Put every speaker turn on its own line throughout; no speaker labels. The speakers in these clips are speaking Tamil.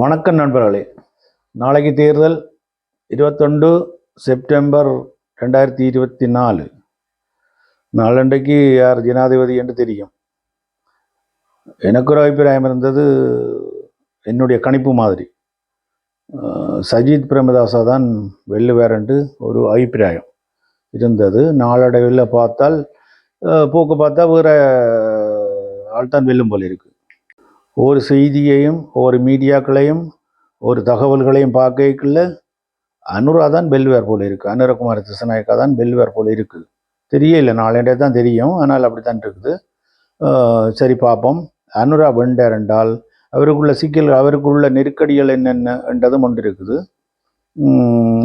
வணக்கம் நண்பர்களே. நாளைக்கு தேர்தல் இருபத்தொண்டு செப்டம்பர் ரெண்டாயிரத்தி இருபத்தி நாலு. நாளண்டைக்கு யார் ஜனாதிபதி என்று தெரியும். எனக்கு ஒரு அபிப்பிராயம் இருந்தது என்னுடைய கணிப்பு மாதிரி. சஜித் பிரேமதாசா தான் வெல்லுவார்ன்ட்டு ஒரு அபிப்பிராயம் இருந்தது. நாளடைவில் பார்த்தால் போக்கு பார்த்தா வேறு ஆள் தான் வெல்லும் போல இருக்குது ஒரு செய்தியையும் ஒரு மீடியாக்களையும் ஒரு தகவல்களையும் பார்க்கல அனுரா தான் பெல்வேர் போல் இருக்குது அனுரகுமார் திசநாயக்கா தான் பெல்வேர் போல் இருக்குது தெரியல நாளே தான் தெரியும். ஆனால் அப்படித்தான் இருக்குது. சரி பார்ப்போம். அனுரா வெண்டர் என்றால் அவருக்குள்ள சிக்கல் அவருக்குள்ள நெருக்கடிகள் என்னென்ன என்றதும் ஒன்று இருக்குது.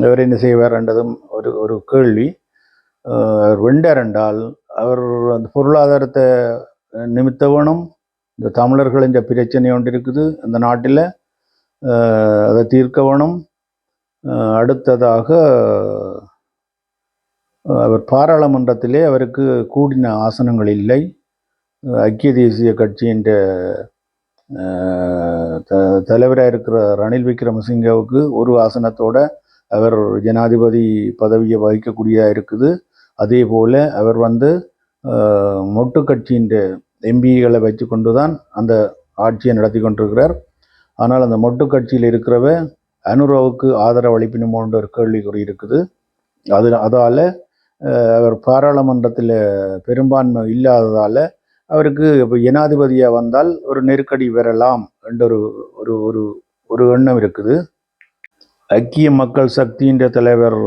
அவர் என்ன செய்வார் என்றதும் ஒரு ஒரு கேள்வி. அவர் வெண்டர் என்றால் அவர் அந்த பொருளாதாரத்தை நிமித்தவனும் இந்த தமிழர்கள் இந்த தமிழர்களின் பிரச்சனை ஒன்று இருக்குது அந்த நாட்டில் அதை தீர்க்க வேணும். அடுத்ததாக அவர் பாராளுமன்றத்திலே அவருக்கு கூடின ஆசனங்கள் இல்லை. ஐக்கிய தேசிய கட்சியின் தலைவராக இருக்கிற ரணில் விக்ரமசிங்கவுக்கு ஒரு ஆசனத்தோட அவர் ஜனாதிபதி பதவியை வகிக்கக்கூடியதாக இருக்குது. அதே போல் அவர் வந்து மொட்டு கட்சியின் எம்பிகளை வச்சு கொண்டு தான் அந்த ஆட்சியை நடத்தி கொண்டிருக்கிறார். ஆனால் அந்த மொட்டு கட்சியில் இருக்கிறவ அனுராவுக்கு ஆதரவு அளிப்பினுமோன்ற ஒரு கேள்விக்குறி இருக்குது. அது அதால் அவர் பாராளுமன்றத்தில் பெரும்பான்மை இல்லாததால் அவருக்கு இப்போ ஜனாதிபதியாக வந்தால் ஒரு நெருக்கடி வரலாம் என்ற ஒரு ஒரு ஒரு ஒரு எண்ணம் இருக்குது. ஐக்கிய மக்கள் சக்தியின் தலைவர்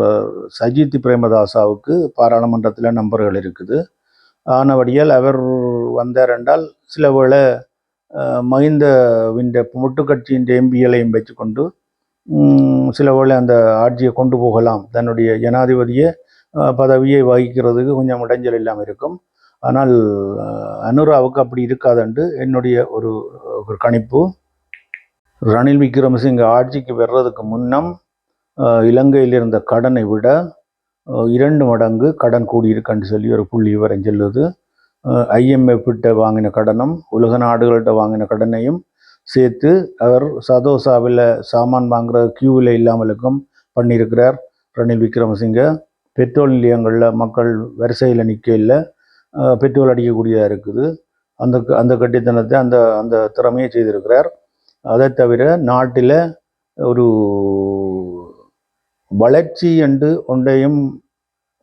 சஜித் பிரேமதாசாவுக்கு பாராளுமன்றத்தில் நம்பர்கள் இருக்குது. ஆனபடியால் அவர் வந்தார் என்றால் சில வேளை அஹ், மஹிந்தவின் முட்டு கட்சியின் எம்பிகளையும் வைத்துக்கொண்டு சில வேளை அந்த ஆட்சியை கொண்டு போகலாம். தன்னுடைய ஜனாதிபதியை பதவியை வகிக்கிறதுக்கு கொஞ்சம் இடைஞ்சல் இல்லாமல் இருக்கும். ஆனால் அனுராவுக்கு அப்படி இருக்காதுண்டு என்னுடைய ஒரு ஒரு கணிப்பு. ரணில் விக்ரமசிங்க ஆட்சிக்கு வர்றதுக்கு முன்னம் இலங்கையில் இருந்த கடனை விட இரண்டு மடங்கு கடன் கூடியிருக்குன்னு சொல்லி ஒரு புள்ளி விவரம் சொல்லுது. ஐஎம்எஃப் கிட்ட வாங்கின கடனும் உலக நாடுகள்கிட்ட வாங்கின கடனையும் சேர்த்து அவர் சதோசாவில் சாமான் வாங்குற கியூவில் இல்லாமலுக்கும் பண்ணியிருக்கிறார். ரணில் விக்ரமசிங்க பெட்ரோல் நிலையங்களில் மக்கள் வரிசையில் நிற்கல பெட்ரோல் அடிக்கக்கூடியதாக இருக்குது. அந்த அந்த கட்டித்தனத்தை அந்த அந்த திறமையை செய்திருக்கிறார். அதை தவிர நாட்டில் ஒரு வளர்ச்சி என்று ஒன்றையும்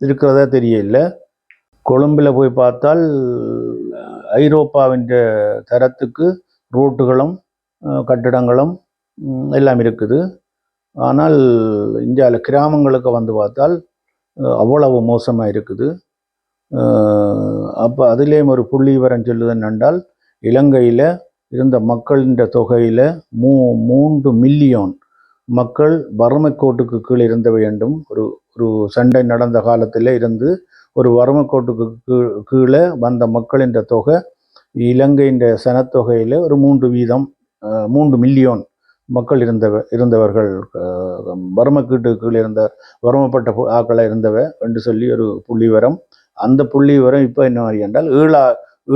இருக்கிறதா தெரியல. கொழும்பில் போய் பார்த்தால் ஐரோப்பாவின் தரத்துக்கு ரோட்டுகளும் கட்டிடங்களும் எல்லாம் இருக்குது. ஆனால் இந்தியாவில் கிராமங்களுக்கு வந்து பார்த்தால் அவ்வளவு மோசமாக இருக்குது. அப்போ அதுலேயும் ஒரு புள்ளி விவரம் சொல்லுது என்னென்றால் இலங்கையில் இருந்த மக்களின் தொகையில் மூ மூன்று மில்லியன் மக்கள் வறுமை கோட்டுக்கு கீழே இருந்த வேண்டும். ஒரு ஒரு சண்டை நடந்த காலத்தில் இருந்து ஒரு வறுமை கோட்டுக்கு கீழ் கீழே வந்த மக்களின் தொகை இலங்கையின் சனத்தொகையில் ஒரு மூன்று வீதம் மூன்று மில்லியன் மக்கள் இருந்தவ இருந்தவர்கள் வறுமைக்கீட்டுக்கு கீழ் கீழே இருந்த வறுமைப்பட்ட ஆக்களை இருந்தவ என்று சொல்லி ஒரு புள்ளிவரம் அந்த புள்ளிவரம் இப்போ என்ன மாதிரி என்றால் ஏழா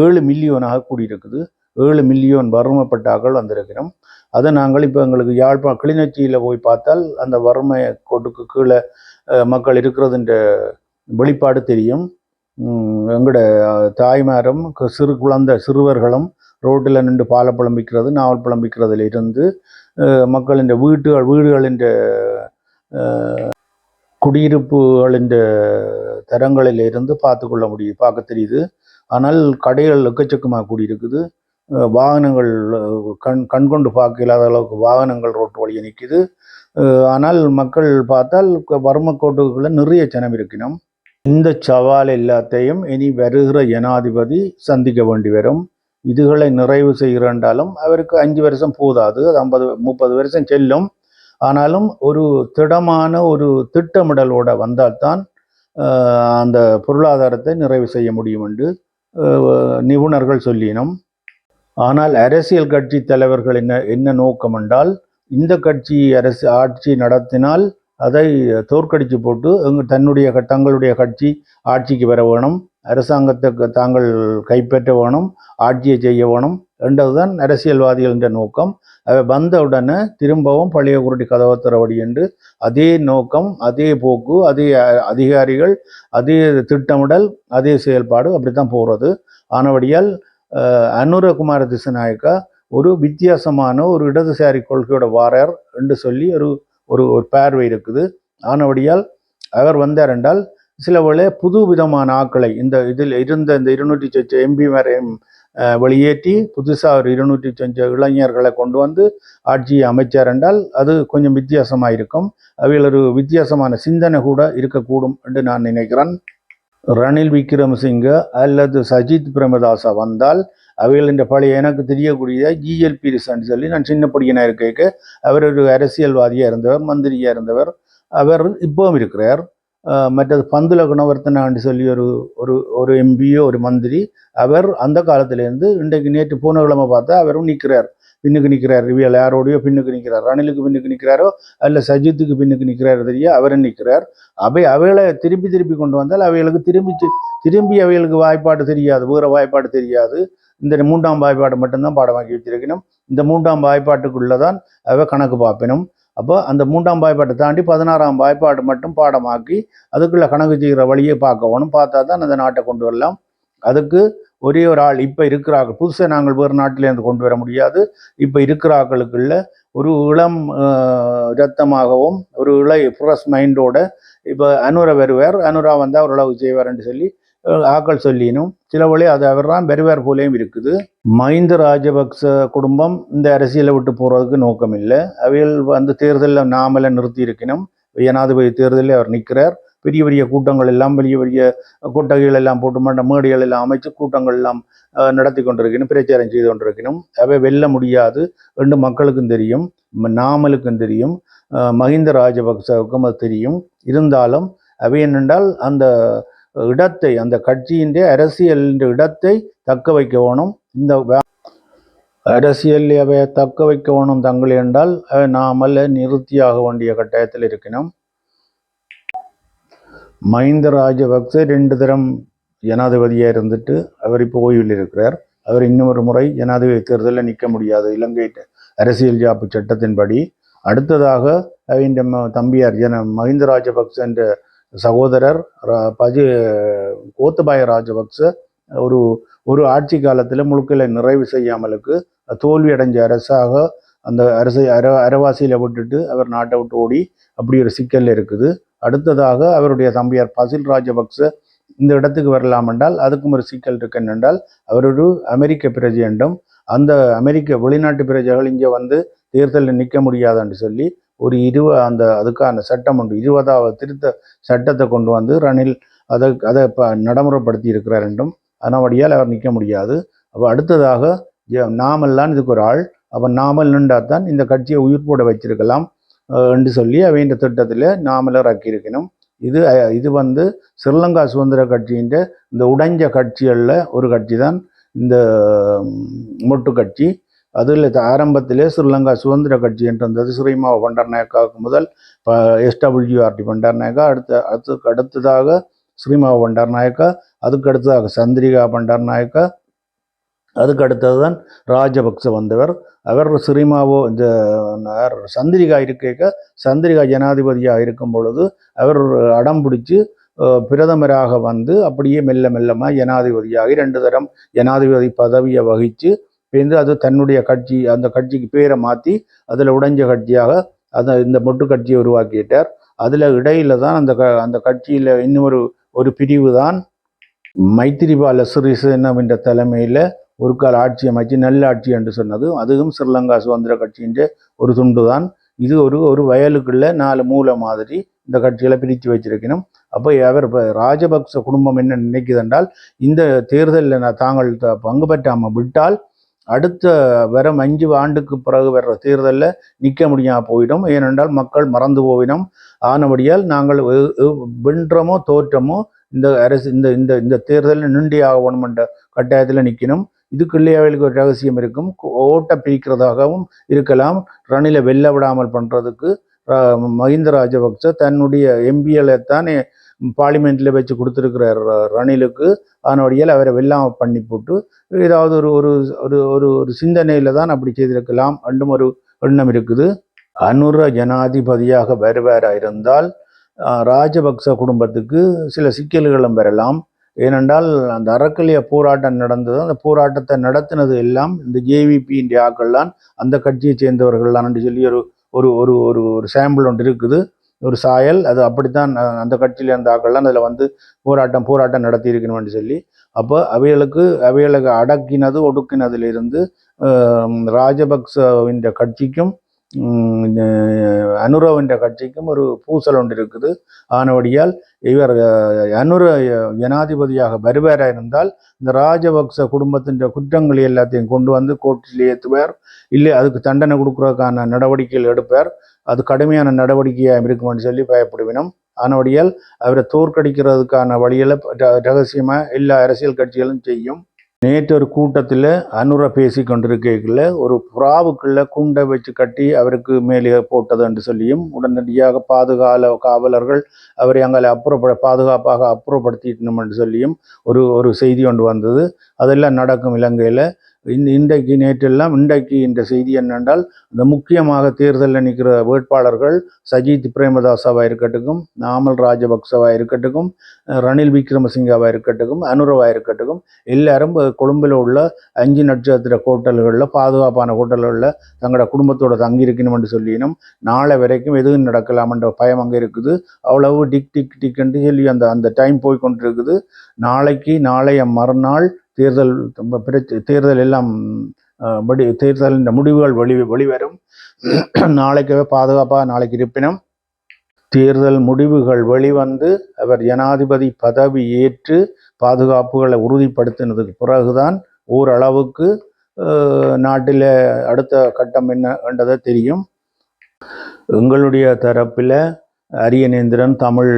ஏழு மில்லியனாக கூடியிருக்குது. ஏழு மில்லியன் வறுமைப்பட்ட ஆக்கள் வந்திருக்கிறோம். அதை நாங்கள் இப்போ எங்களுக்கு யாழ்ப்பாணம் கிளிநொச்சியில் போய் பார்த்தால் அந்த வறுமை கோட்டுக்கு கீழே மக்கள் இருக்கிறதுன்ற வெளிப்பாடு தெரியும். எங்களோட தாய்மாரும் சிறு குழந்தை சிறுவர்களும் ரோட்டில் நின்று பாலப்பழம் விற்கிறது நாவல் புலம்பிக்கிறதுல இருந்து மக்களின் வீட்டுகள் வீடுகளின் குடியிருப்புகளின் தரங்களில் இருந்து பார்த்து கொள்ள முடியுது பார்க்க தெரியுது. ஆனால் கடைகள் எக்கச்சக்கமாக கூடியிருக்குது. வாகனங்கள் கண் கண்கொண்டு பார்க்க இல்லாத அளவுக்கு வாகனங்கள் ரோட்டு வழியை நிற்கிது ஆனால் மக்கள் பார்த்தால் வறுமக்கோட்டுக்குள்ளே நிறைய ஜனம் இருக்கணும் இந்த சவால் எல்லாத்தையும் இனி வருகிற ஜனாதிபதி சந்திக்க வேண்டி வரும். இதுகளை நிறைவு செய்கிறண்டாலும் அவருக்கு அஞ்சு வருஷம் போதாது அது ஐம்பது முப்பது வருஷம் செல்லும். ஆனாலும் ஒரு திடமான ஒரு திட்டமிடலோட வந்தால்தான் அந்த பொருளாதாரத்தை நிறைவு செய்ய முடியும் என்று நிபுணர்கள் சொல்லினோம். ஆனால் அரசியல் கட்சி தலைவர்கள் என்ன என்ன நோக்கம் என்றால் இந்த கட்சி அரசு ஆட்சி நடத்தினால் அதை தோற்கடித்து போட்டு எங்க தன்னுடைய க- தங்களுடைய கட்சி ஆட்சிக்கு வர வேணும் அரசாங்கத்தை தாங்கள் கைப்பற்ற வேணும் ஆட்சியை செய்ய வேணும் என்றதுதான் அரசியல்வாதிகளின் நோக்கம். அவை வந்தவுடனே திரும்பவும் பழைய குருடி கதவை திறவடி என்று அதே நோக்கம் அதே போக்கு அதே அதிகாரிகள் அதே திட்டமிடல் அதே செயல்பாடு அப்படித்தான் போகிறது ஆனபடியால் அனுரகுமார திசநாயக்கா ஒரு வித்தியாசமான ஒரு இடதுசாரி கொள்கையோட வாரார் என்று சொல்லி ஒரு ஒரு ஒரு பார்வை இருக்குது. ஆனபடியால் அவர் வந்தார் என்றால் சில வேளை புது விதமான ஆக்களை இந்த இதில் இருந்த இந்த இருநூற்றி சொச்ச எம்பி வரையும் வெளியேற்றி புதுசாக ஒரு இருநூற்றி சொச்ச இளைஞர்களை கொண்டு வந்து ஆட்சியை அமைச்சார் என்றால் அது கொஞ்சம் வித்தியாசமாக இருக்கும் அவர்கள் ஒரு வித்தியாசமான சிந்தனை கூட இருக்கக்கூடும் என்று நான் நினைக்கிறேன். ரணில் விக்ரமசிங்க அல்லது சஜித் பிரேமதாசா வந்தால் அவைகளின் பழைய எனக்கு தெரியக்கூடிய ஜிஎல்பி ரிசன் சொல்லி நான் சின்ன பொடியனாக இருக்க அவர் ஒரு அரசியல்வாதியாக இருந்தவர் மந்திரியாக இருந்தவர். அவர் இப்பவும் இருக்கிறார். மற்றது பந்துல குணவர்த்தனான்னு சொல்லி ஒரு ஒரு ஒரு எம்பியோ ஒரு மந்திரி. அவர் அந்த காலத்திலேருந்து இன்றைக்கு நேற்று பூனக்கிழமை பார்த்தா அவரும் நிற்கிறார். பின்னுக்கு நிற்கிறார் இவியல் யாரோடையோ பின்னுக்கு நிற்கிறார் ரணிலுக்கு பின்னுக்கு நிற்கிறாரோ அல்ல சஜித்துக்கு பின்னுக்கு நிற்கிறார் தெரிய? அவரை நிற்கிறார் அவை அவைகளை திருப்பி திருப்பி கொண்டு வந்தால் அவைகளுக்கு திரும்பி திரும்பி அவைகளுக்கு வாய்ப்பாடு தெரியாது. வேறு வாய்ப்பாடு தெரியாது. இந்த மூன்றாம் வாய்ப்பாடு மட்டும்தான் பாடம் வாங்கி வச்சிருக்கணும். இந்த மூன்றாம் வாய்ப்பாட்டுக்குள்ளே தான் அவை கணக்கு பார்ப்பினும் அப்போ அந்த மூன்றாம் வாய்ப்பாட்டை தாண்டி பதினாறாம் வாய்ப்பாடு மட்டும் பாடமாக்கி அதுக்குள்ளே கணக்கு செய்கிற வழியை பார்க்கணும் பார்த்தா தான் அந்த நாட்டை கொண்டு வரலாம். அதுக்கு ஒரே ஒரு ஆள் இப்போ இருக்கிறார்கள். புதுசாக நாங்கள் வேறு நாட்டிலேருந்து கொண்டு வர முடியாது. இப்போ இருக்கிறார்களுக்குள்ள ஒரு இளம் ரத்தமாகவும் ஒரு இளைய ஃப்ரெஷ் மைண்டோட இப்போ அனுரா வருவார். அனுரா வந்தால் ஓரளவு செய்வார்னு சொல்லி ஆக்கள் சொல்லினும் சில வழி அது அவர் தான் வருவார் போலேயும் இருக்குது. மஹிந்த ராஜபக்ச குடும்பம் இந்த அரசியலை விட்டு போகிறதுக்கு நோக்கம் இல்லை அவையில் வந்து தேர்தலில் நாமலை நிறுத்தி இருக்கணும் ஜனாதிபதி தேர்தலில் அவர் நிற்கிறார். பெரிய பெரிய கூட்டங்கள் எல்லாம் பெரிய பெரிய கொட்டகைகள் எல்லாம் போட்டு மண்ட மேடைகள் எல்லாம் அமைச்சு கூட்டங்கள் எல்லாம் நடத்தி கொண்டிருக்கணும் பிரச்சாரம் செய்து கொண்டிருக்கணும் அவை வெல்ல முடியாது. ரெண்டு மக்களுக்கும் தெரியும் நாமலுக்கும் தெரியும் மஹிந்த ராஜபக்சவுக்கும் அது தெரியும். இருந்தாலும் அவை என்னென்றால் அந்த இடத்தை அந்த கட்சியின் அரசியல் இடத்தை தக்க வைக்க வேணும். இந்த அரசியல் அவை தக்க வைக்க வேணும் தங்கள் என்றால் அவை நாமல் நிறுத்தியாக வேண்டிய கட்டாயத்தில் இருக்கணும் மஹிந்த ராஜபக்ச ரெண்டு தரம் ஜனாதிபதியாக இருந்துட்டு அவர் இப்போ ஓய்வில் இருக்கிறார். அவர் இன்னொரு முறை ஜனாதிபதி தேர்தலில் நிற்க முடியாது. இலங்கை அரசியல் ஜாப்பு சட்டத்தின்படி. அடுத்ததாக இந்த தம்பியார் ஜன மஹிந்த ராஜபக்ச என்ற சகோதரர் ர- கோத்தபாய ராஜபக்ச ஒரு ஒரு ஆட்சி காலத்தில் முழுக்கலை நிறைவு செய்யாமலுக்கு தோல்வி அடைஞ்ச அரசாக அந்த அரசை அர அரவாசியில் விட்டுட்டு அவர் நாட்டை விட்டு ஓடி அப்படி ஒரு சிக்கல் இருக்குது. அடுத்ததாக அவருடைய தம்பியார் பசில் ராஜபக்ச இந்த இடத்துக்கு வரலாம் என்றால் அதுக்கும் ஒரு சிக்கல் இருக்கு என்றால் அவர் ஒரு அமெரிக்க பிரஜை என்றும் அந்த அமெரிக்க வெளிநாட்டு பிரஜைகள் இங்கே வந்து தேர்தலில் நிற்க முடியாதுன்னு சொல்லி ஒரு இருவ அந்த அதுக்கான சட்டம் உண்டு இருபதாவது திருத்த சட்டத்தை கொண்டு வந்து ரணில் அதை அதை இப்போ நடைமுறைப்படுத்தி இருக்கிறார் என்றும் அதனாவடியால் அவர் நிற்க முடியாது. அப்போ அடுத்ததாக ஜ- நாமெல்லாம் இதுக்கு ஒரு ஆள். அப்போ நாமல் நின்றால் தான் இந்த கட்சியை உயிர் போட வச்சிருக்கலாம் என்று சொல்லி அவையின் திட்டத்தில் நாமலர் இறக்கியிருக்கணும் இது இது வந்து ஸ்ரீலங்கா சுதந்திர கட்சியின் இந்த உடைஞ்ச கட்சிகளில் ஒரு கட்சி தான் இந்த மொட்டு கட்சி. அதில் ஆரம்பத்திலே ஸ்ரீலங்கா சுதந்திர கட்சி என்று இருந்தது ஸ்ரீமாவ பண்டாரநாயக்காவுக்கு முதல் எஸ்டபிள்யூஆர்டி பண்டாரநாயக்கா. அடுத்த அடுத்து அடுத்ததாக ஸ்ரீமாவ பண்டாரநாயக்கா அதுக்கு அடுத்ததாக சந்திரிகா பண்டாரநாயக்கா அதுக்கு அடுத்தது தான் ராஜபக்ச வந்தவர். அவர் சிறிமாவோ இந்த சந்திரிகா இருக்க சந்திரிகா ஜனாதிபதியாக இருக்கும் பொழுது அவர் அடம் பிடிச்சி பிரதமராக வந்து அப்படியே மெல்ல மெல்லமாக ஜனாதிபதியாகி ரெண்டு தரம் ஜனாதிபதி பதவியை வகித்து பிறந்து அது தன்னுடைய கட்சி அந்த கட்சிக்கு பேரை மாற்றி அதில் உடைஞ்ச கட்சியாக அதை இந்த மொட்டு கட்சியை உருவாக்கிட்டார். அதில் இடையில தான் அந்த க அந்த கட்சியில் இன்னொரு ஒரு பிரிவு தான் மைத்திரிபால சிறிசேனம் என்ற தலைமையில் ஒரு கால ஆட்சி அமைச்சு நல்ல ஆட்சி என்று சொன்னது. அதுவும் ஸ்ரீலங்கா சுதந்திர கட்சியின் ஒரு துண்டு தான் இது ஒரு ஒரு வயலுக்குள்ள நாலு மூலை மாதிரி இந்த கட்சிகளை பிரித்து வச்சிருக்கணும் அப்போ அவர் இப்போ ராஜபக்ச குடும்பம் என்ன நினைக்குது என்றால் இந்த தேர்தலில் நான் தாங்கள் பங்கு பெற்றாமல் விட்டால் அடுத்த வரும் அஞ்சு ஆண்டுக்கு பிறகு வர்ற தேர்தலில் நிற்க முடியாமல் போயிடும். ஏனென்றால் மக்கள் மறந்து போயிடும். ஆனபடியால் நாங்கள் வென்றமோ தோற்றமோ இந்த அரசு இந்த இந்த இந்த தேர்தலில் நின்றி ஆகணும் என்ற கட்டாயத்தில் நிற்கணும். இதுக்குள்ளே அவளுக்கு ஒரு ரகசியம் இருக்கும். ஓட்ட பிரிக்கிறதாகவும் இருக்கலாம். ரணிலை வெல்ல விடாமல் பண்ணுறதுக்கு மஹிந்த ராஜபக்ச தன்னுடைய எம்பிஎலை தானே பார்லிமெண்ட்டில் வச்சு கொடுத்துருக்கிற ர- ரணிலுக்கு. அதனுடையில் அவரை வெல்லாம பண்ணி போட்டு ஏதாவது ஒரு ஒரு ஒரு ஒரு ஒரு சிந்தனையில் தான் அப்படி செய்திருக்கலாம். என்றும் ஒரு எண்ணம் இருக்குது. அனுர ஜனாதிபதியாக வருவாராக இருந்தால் ராஜபக்ச குடும்பத்துக்கு சில சிக்கல்களும் வரலாம். ஏனென்றால் அந்த அறக்கலிய போராட்டம் நடந்தது. அந்த போராட்டத்தை நடத்தினது எல்லாம் இந்த ஜேவிபி ஆக்கள் தான். அந்த கட்சியை சேர்ந்தவர்கள் தான் சொல்லி ஒரு ஒரு ஒரு ஒரு ஒரு சாம்பிள் ஒன்று இருக்குது. ஒரு சாயல் அது அப்படித்தான் அந்த கட்சியில் இருந்த ஆக்கள்லாம் அதில் வந்து போராட்டம் போராட்டம் நடத்தி இருக்கணும்னு சொல்லி. அப்போ அவைகளுக்கு அவைகளுக்கு அடக்கினது ஒடுக்கினதிலிருந்து ராஜபக்சவின் கட்சிக்கும் அனுரவின்ற கட்சிக்கும் ஒரு பூசல் ஒன்று இருக்குது. ஆனபடியால் இவர் அனுர ஜனாதிபதியாக வருவாரா இருந்தால் இந்த ராஜபக்ச குடும்பத்தின் குற்றங்கள் எல்லாத்தையும் கொண்டு வந்து கோர்ட்டில் ஏற்றுவார் இல்லை அதுக்கு தண்டனை கொடுக்குறதுக்கான நடவடிக்கைகள் எடுப்பார். அது கடுமையான நடவடிக்கையாக இருக்கும்னு சொல்லி பயப்படுவினோம். ஆனபடியால் அவரை தோற்கடிக்கிறதுக்கான வழிகளை ரகசியமாக எல்லா அரசியல் கட்சிகளும் செய்யும். நேற்று ஒரு கூட்டத்தில் அனுர பேசி கொண்டிருக்கையில் ஒரு புறாவுக்குள்ள குண்டை வச்சு கட்டி அவருக்கு மேலே போட்டது என்று சொல்லியும் உடனடியாக பாதுகால காவலர்கள் அவரை அங்கே அப்புறப்பட பாதுகாப்பாக அப்புறப்படுத்திட்டணும் என்று சொல்லியும் ஒரு ஒரு செய்தி ஒன்று வந்தது. அதெல்லாம் நடக்கும் இலங்கையில். இந்த இன்றைக்கு நேற்றெல்லாம் இன்றைக்கு இந்த செய்தி என்னென்றால் இந்த முக்கியமாக தேர்தலில் நிற்கிற வேட்பாளர்கள் சஜித் பிரேமதாசாவாக இருக்கட்டும் நாமல் ராஜபக்சவாக இருக்கட்டும் ரணில் விக்ரமசிங்காவாக இருக்கட்டும் அனுரவாக இருக்கட்டும் எல்லாரும் கொழும்பில் உள்ள அஞ்சு நட்சத்திர ஹோட்டல்களில் பாதுகாப்பான ஹோட்டல்களில் தங்களோட குடும்பத்தோட தங்கி என்று சொல்லினோம் நாளை வரைக்கும் எதுவும் நடக்கலாம்ன்ற பயம் அங்கே இருக்குது. அவ்வளவு டிக் டிக் டிக்ன்ட்டு சொல்லி அந்த அந்த டைம் போய் கொண்டிருக்குது. நாளைக்கு நாளைய மறுநாள் தேர்தல் தேர்தல் எல்லாம் அஹ், தேர்தலின் முடிவுகள் வெளி வெளிவரும். நாளைக்கே பாதுகாப்பாக நாளைக்கு இருப்பினும் தேர்தல் முடிவுகள் வெளிவந்து அவர் ஜனாதிபதி பதவி ஏற்று பாதுகாப்புகளை உறுதிப்படுத்தினதுக்கு பிறகுதான் ஓரளவுக்கு நாட்டில் அடுத்த கட்டம் என்ன என்றதை தெரியும். எங்களுடைய தரப்பில் அரியநேந்திரன் தமிழ்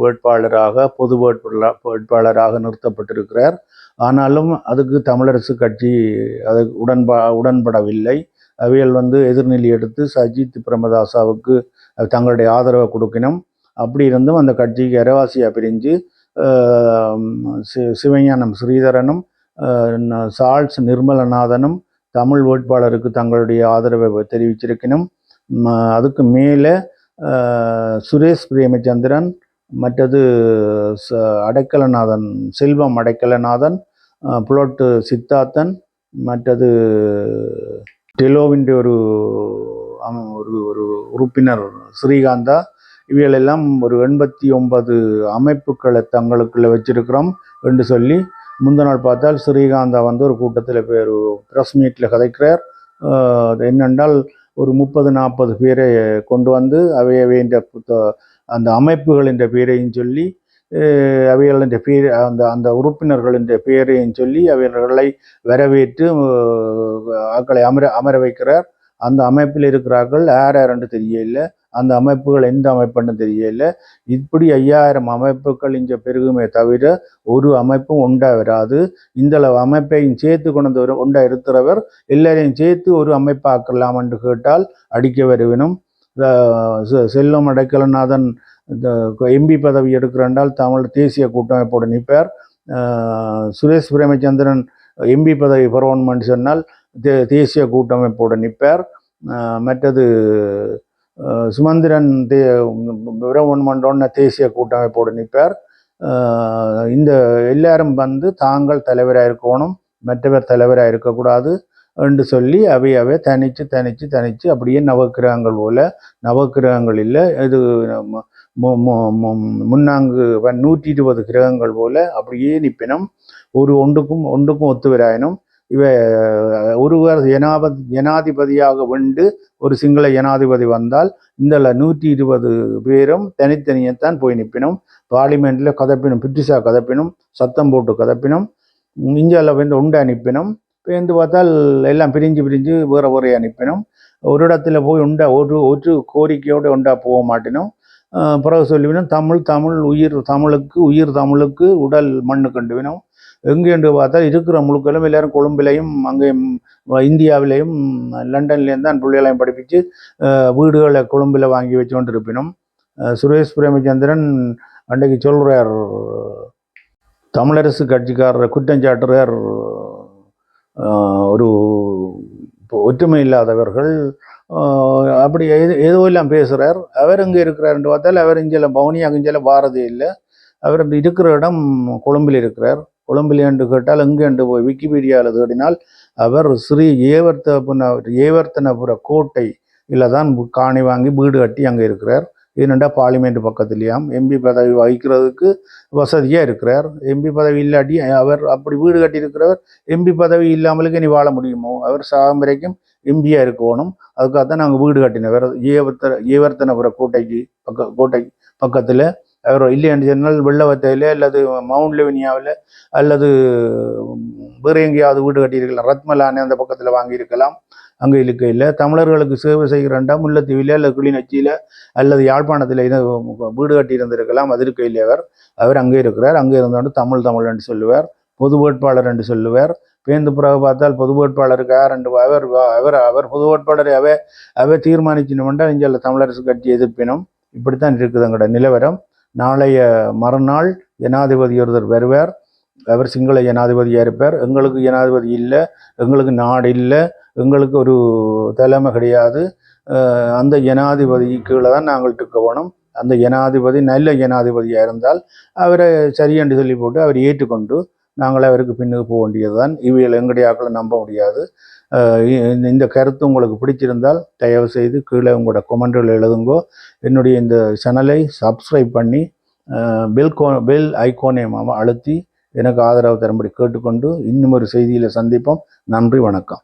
வேட்பாளராக பொது வேட்பாளர் வேட்பாளராக நிறுத்தப்பட்டிருக்கிறார். ஆனாலும் அதுக்கு தமிழரசு கட்சி அது உடன்பா உடன்படவில்லை. அவைகள் வந்து எதிர்நிலை எடுத்து சஜித் பிரேமதாசாவுக்கு தங்களுடைய ஆதரவை கொடுக்கணும். அப்படி இருந்தும் அந்த கட்சிக்கு இரவாசியாக பிரிஞ்சு சி- சிவஞானம் ஸ்ரீதரனும் சால்ஸ் நிர்மலநாதனும் தமிழ் வேட்பாளருக்கு தங்களுடைய ஆதரவை தெரிவிச்சிருக்கணும். அதுக்கு மேலே சுரேஷ் பிரேமச்சந்திரன் மற்றது ச அடைக்கலநாதன் செல்வம் அடைக்கலநாதன் புலோட்டு சித்தார்த்தன் மற்றது டெலோவின் ஒரு ஒரு ஒரு உறுப்பினர் ஸ்ரீகாந்தா இவைகளெல்லாம் ஒரு எண்பத்தி ஒன்பது அமைப்புகளை தங்களுக்குள்ள வச்சிருக்கிறோம் என்று சொல்லி முந்த நாள் பார்த்தால் ஸ்ரீகாந்தா வந்து ஒரு கூட்டத்தில் பேர் ப்ரெஸ் மீட்டில் கதைக்கிறார். என்னென்றால் ஒரு முப்பது நாற்பது பேரை கொண்டு வந்து அவை அவைன்ற அந்த அமைப்புகளின் பேரையும் சொல்லி அவைகளின் பேர் அந்த அந்த உறுப்பினர்களின் பேரையும் சொல்லி அவர்களை வரவேற்று ஆக்களை ஆட்களை அமர அமர வைக்கிறார். அந்த அமைப்பில் இருக்கிறார்கள். யார் யாருன்னு தெரியல. அந்த அமைப்புகள் எந்த அமைப்புன்னு தெரியல. இப்படி ஐயாயிரம் அமைப்புகள் இங்கே பெருகுமே தவிர ஒரு அமைப்பும் உண்டா வராது. இந்தளவு அமைப்பையும் சேர்த்து கொண்டு வந்து உண்டா இருக்கிறவர் எல்லாரையும் சேர்த்து ஒரு அமைப்பாக்கலாம் என்று கேட்டால் அடிக்க வருவினும். செல்லும் செ- அடைக்கலநாதன் இந்த எம்பி பதவி எடுக்கிறாண்டால் தமிழ் தேசிய கூட்டமைப்போடு நிற்பார் சுரேஷ் பிரேமச்சந்திரன் எம்பி பதவி பெறணும்னு சொன்னால் தே தேசிய கூட்டமைப்போடு நிற்பார் மற்றது சுமந்திரன் தே பிரமன்மன்றோன்ன தேசிய கூட்டமைப்போடு நிற்பார் இந்த எல்லாரும் வந்து தாங்கள் தலைவராக இருக்கணும் மற்றவர் தலைவராக இருக்கக்கூடாது என்று சொல்லி அவை அவை தனித்து தனித்து தனித்து அப்படியே நவக்கிரகங்கள் போல நவக்கிரகங்கள் இல்லை இது முன்னாங்கு நூற்றி இருபது கிரகங்கள் போல அப்படியே நிற்பினும் ஒரு ஒன்றுக்கும் ஒன்றுக்கும் ஒத்துவராயினும் இவ ஒருவர் ஜனாபதி ஜனாதிபதியாக வெண்டு ஒரு சிங்கள ஜனாதிபதி வந்தால் இந்த நூற்றி இருபது பேரும் தனித்தனியைத்தான் போய் நிற்பினும் பார்லிமெண்ட்டில் கதப்பினும் பிரிட்டிஷா கதப்பினும் சத்தம் போட்டு கதப்பினும் இந்தியாவில் வந்து உண்டை நிற்பினும் பேருந்து பார்த்தால் எல்லாம் பிரிஞ்சு பிரிஞ்சு வேறு வேறு அனுப்பினோம் ஒரு இடத்துல போய் உண்டா ஒரு ஒரு கோரிக்கையோடு உண்டா போக மாட்டினோம். பிறகு சொல்லிவினோம் தமிழ் தமிழ் உயிர் தமிழுக்கு உயிர் தமிழுக்கு உடல் மண்ணு கண்டுவினோம். எங்கேன்று பார்த்தால் இருக்கிற முழுக்களும் எல்லாரும் கொழும்பிலையும் அங்கேயும் இந்தியாவிலையும் லண்டன்லேயும் தான் பிள்ளைகளையும் படிப்பிச்சு வீடுகளை கொழும்பில் வாங்கி வச்சு கொண்டு இருப்பினோம் சுரேஷ் பிரேமச்சந்திரன் அன்றைக்கு சொல்கிறார் தமிழரசு கட்சிக்காரர் குற்றஞ்சாட்டுறார் ஒரு இப்போ ஒற்றுமை இல்லாதவர்கள் அப்படி எது ஏதோ எல்லாம் பேசுகிறார் அவர் இங்கே இருக்கிறாருன்னு பார்த்தால் அவர் இங்கே பவுனி இங்கே பாரதி இல்லை. அவர் இருக்கிற இடம் கொழும்பில் இருக்கிறார். கொழும்பில் என்று கேட்டால் எங்கே என்று போய் விக்கிபீடியாவில் தேடினால் அவர் ஸ்ரீ ஏவர்த்தபுன ஏவர்த்தனபுர கோட்டை இல்லை தான் காணி வாங்கி வீடு கட்டி அங்கே இருக்கிறார். ஏனெண்டா பார்லிமெண்ட் பக்கத்துலேயும்? எம்பி பதவி வகிக்கிறதுக்கு வசதியாக இருக்கிறார். எம்பி பதவி இல்லாட்டி அவர் அப்படி வீடு கட்டியிருக்கிறவர் எம்பி பதவி இல்லாமலுக்கு இனி வாழ முடியுமோ? அவர் சாகும் வரைக்கும் எம்பியாக இருக்கணும். அதுக்காக தான் நாங்கள் வீடு கட்டினவர். ஏவர்த்த ஏவர்த்தனபுர கோட்டைக்கு பக்க கோட்டை பக்கத்தில் அவர் இல்லையாண்டு சொன்னால் வெள்ளவத்தையில் அல்லது மவுண்ட் லெவனியாவில் அல்லது வேறு எங்கேயாவது வீடு கட்டியிருக்கலாம். ரத்மலானே அந்த பக்கத்தில் வாங்கியிருக்கலாம். அங்கே இருக்கையில் தமிழர்களுக்கு சேவை செய்கிறண்டா முல்லைத்தீவில் அல்லது கிளிநொச்சியில் அல்லது யாழ்ப்பாணத்தில் வீடு கட்டியிருந்திருக்கலாம் அதிருக்கையில் அவர் அவர் அங்கே இருக்கிறார். அங்கே இருந்தோண்டு தமிழ் தமிழ் என்று சொல்லுவார். பொது வேட்பாளர் என்று சொல்லுவார். பேந்து பிறகு பார்த்தால் பொது வேட்பாளருக்கு யார் அவர் அவர் அவர் பொது வேட்பாளரை அவ அவ தீர்மானிக்கணுமென்றால் இங்கே தமிழரசு கட்சி எதிர்ப்பினும் இப்படித்தான் இருக்குது எங்களோட நிலவரம். நாளைய மறுநாள் ஜனாதிபதி ஒருத்தர் வருவார். அவர் சிங்கள ஜனாதிபதியாக இருப்பார். எங்களுக்கு ஜனாதிபதி இல்லை. எங்களுக்கு நாடு இல்லை. எங்களுக்கு ஒரு தலைமை கிடையாது. அந்த ஜனாதிபதி கீழே தான் நாங்கள் இருக்க அந்த ஜனாதிபதி நல்ல ஜனாதிபதியாக இருந்தால் அவரை சரி என்று சொல்லி போட்டு அவர் ஏற்றுக்கொண்டு நாங்கள் அவருக்கு பின்னுக்கு போக வேண்டியது தான் இவையில் எங்களுடைய ஆக்களை நம்ப முடியாது. இந்த- இந்த கருத்து உங்களுக்கு பிடிச்சிருந்தால் தயவு செய்து கீழே உங்களோட கொமெண்ட்கள் எழுதுங்கோ. என்னுடைய இந்த சேனலை சப்ஸ்கிரைப் பண்ணி பெல் கோ பெல் ஐக்கோனை அழுத்தி எனக்கு ஆதரவு தரும்படி கேட்டுக்கொண்டு இன்னும் ஒரு செய்தியில் சந்திப்போம். நன்றி வணக்கம்.